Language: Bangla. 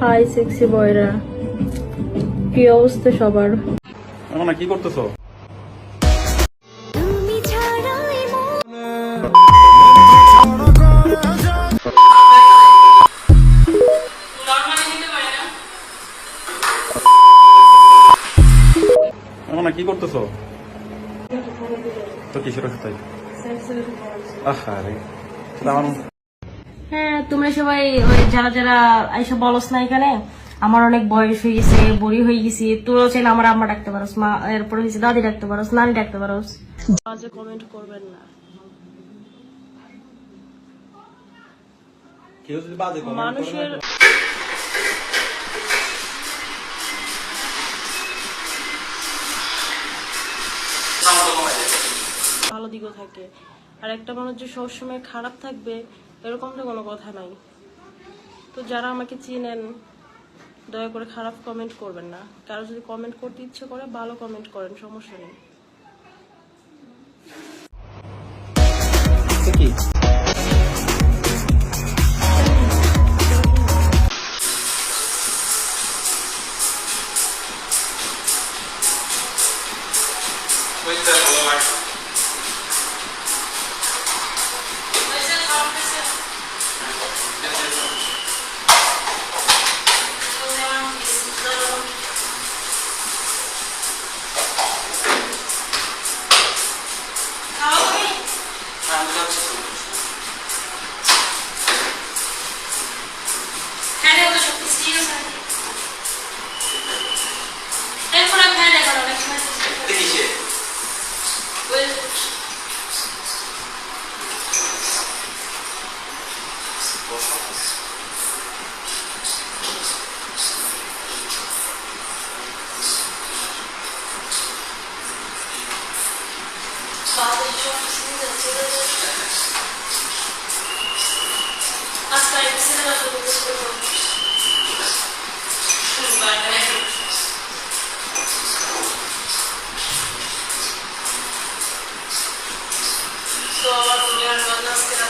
হাই সেক্সি বয়রা। কি অবস্থা সবার? এখন কি করতেছো? এখন কি করতেছো? তো কিসের ওষুধ তাই আহা আমার হ্যাঁ তোমরা সবাই ওই যারা যারা এইসব বলস না এখানে আমার অনেক বয়স হয়ে গেছে বুড়ি হয়ে গেছি তোরাও চাইলে আমার আম্মা ডাকতে পারোস মা এরপরে হয়েছে দাদি ডাকতে পারোস নানি ডাকতে পারোস। বাজে কমেন্ট করবেন না। কেউ যদি বাজে মানুষের ভালো দিকও থাকে। আর একটা মানুষ যে সবসময় খারাপ থাকবে এরকমটা কোনো কথা নাই। তো যারা আমাকে চিনেন দয়া করে খারাপ কমেন্ট করবেন না। কারও যদি কমেন্ট করতে ইচ্ছে করে ভালো কমেন্ট করেন সমস্যা নেই। Asla elbisene bakılmış olmamış. Kız var demek. Doğru, doğru, nasıl